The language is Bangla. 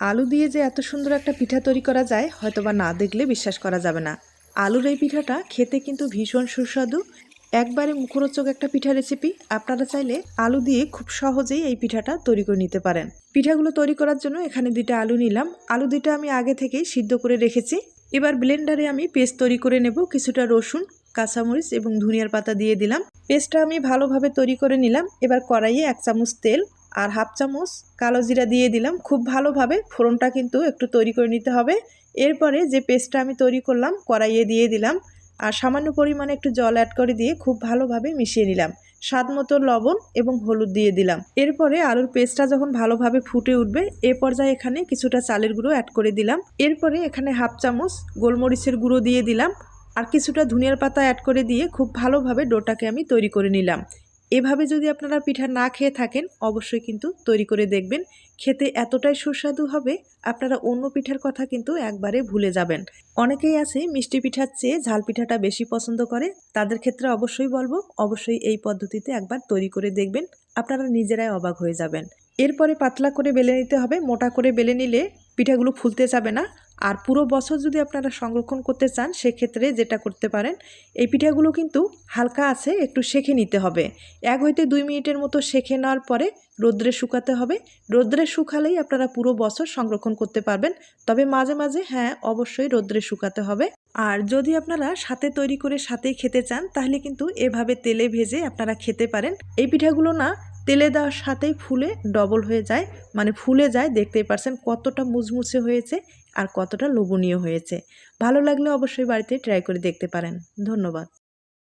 আলু দিয়ে যে এত সুন্দর একটা পিঠা তৈরি করা যায়, হয়তোবা না দেখলে বিশ্বাস করা যাবে না। আলুর এই পিঠাটা খেতে কিন্তু ভীষণ সুস্বাদু। একবারে মুখরোচক একটা পিঠা রেসিপি আপনারা চাইলে আলু দিয়ে খুব সহজেই এই পিঠাটা তৈরি করে নিতে পারেন। পিঠাগুলো তৈরি করার জন্য এখানে দুইটা আলু নিলাম। আলু দুইটা আমি আগে থেকেই সিদ্ধ করে রেখেছি। এবার ব্লেন্ডারে আমি পেস্ট তৈরি করে নেব কিছুটা রসুন, কাঁচামরিচ এবং ধনিয়ার পাতা দিয়ে দিলাম। পেস্টটা আমি ভালোভাবে তৈরি করে নিলাম। এবার কড়াইয়ে এক চামচ তেল আর হাফ চামচ কালো জিরা দিয়ে দিলাম। খুব ভালোভাবে ফোড়নটা কিন্তু একটু তৈরি করে নিতে হবে। এরপরে যে পেস্টটা আমি তৈরি করলাম, কড়াইয়ে দিয়ে দিলাম। আর সামান্য পরিমাণে একটু জল অ্যাড করে দিয়ে খুব ভালোভাবে মিশিয়ে নিলাম। স্বাদ মতো লবণ এবং হলুদ দিয়ে দিলাম। এরপরে আলুর পেস্টটা যখন ভালোভাবে ফুটে উঠবে, এ পর্যায়ে এখানে কিছুটা চালের গুঁড়ো অ্যাড করে দিলাম। এরপরে এখানে হাফ চামচ গোলমরিচের গুঁড়ো দিয়ে দিলাম। আর কিছুটা ধনিয়ার পাতা অ্যাড করে দিয়ে খুব ভালোভাবে ডোটাকে আমি তৈরি করে নিলাম। এভাবে যদি আপনারা পিঠা না খেয়ে থাকেন, অবশ্যই কিন্তু তৈরি করে দেখবেন। খেতে এতটাই সুস্বাদু হবে, আপনারা অন্য পিঠার কথা কিন্তু একবারে ভুলে যাবেন। অনেকেই আছে মিষ্টি পিঠার চেয়ে ঝাল পিঠাটা বেশি পছন্দ করে। তাদের ক্ষেত্রে অবশ্যই বলব, অবশ্যই এই পদ্ধতিতে একবার তৈরি করে দেখবেন, আপনারা নিজেরাই অবাক হয়ে যাবেন। এরপরে পাতলা করে বেলে নিতে হবে। মোটা করে বেলে নিলে পিঠাগুলো ফুলতে যাবে না। আর পুরো বছর যদি আপনারা সংরক্ষণ করতে চান, সেক্ষেত্রে যেটা করতে পারেন, এই পিঠাগুলো কিন্তু হালকা আছে, একটু সেঁকে নিতে হবে। এক হইতে দুই মিনিটের মতো সেঁকে নেওয়ার পরে রোদ্রে শুকাতে হবে। রোদ্রে শুকালেই আপনারা পুরো বছর সংরক্ষণ করতে পারবেন। তবে মাঝে মাঝে হ্যাঁ অবশ্যই রোদ্রে শুকাতে হবে। আর যদি আপনারা সাথে তৈরি করে সাথেই খেতে চান, তাহলে কিন্তু এভাবে তেলে ভেজে আপনারা খেতে পারেন। এই পিঠাগুলো না তেলে দেওয়ার সাথেই ফুলে ডবল হয়ে যায় মানে ফুলে যায়, দেখতেই পারছেন কতটা মুচমুচে হয়েছে আর কতটা লোভনীয় হয়েছে। ভালো লাগলে অবশ্যই বাড়িতে ট্রাই করে দেখতে পারেন। ধন্যবাদ।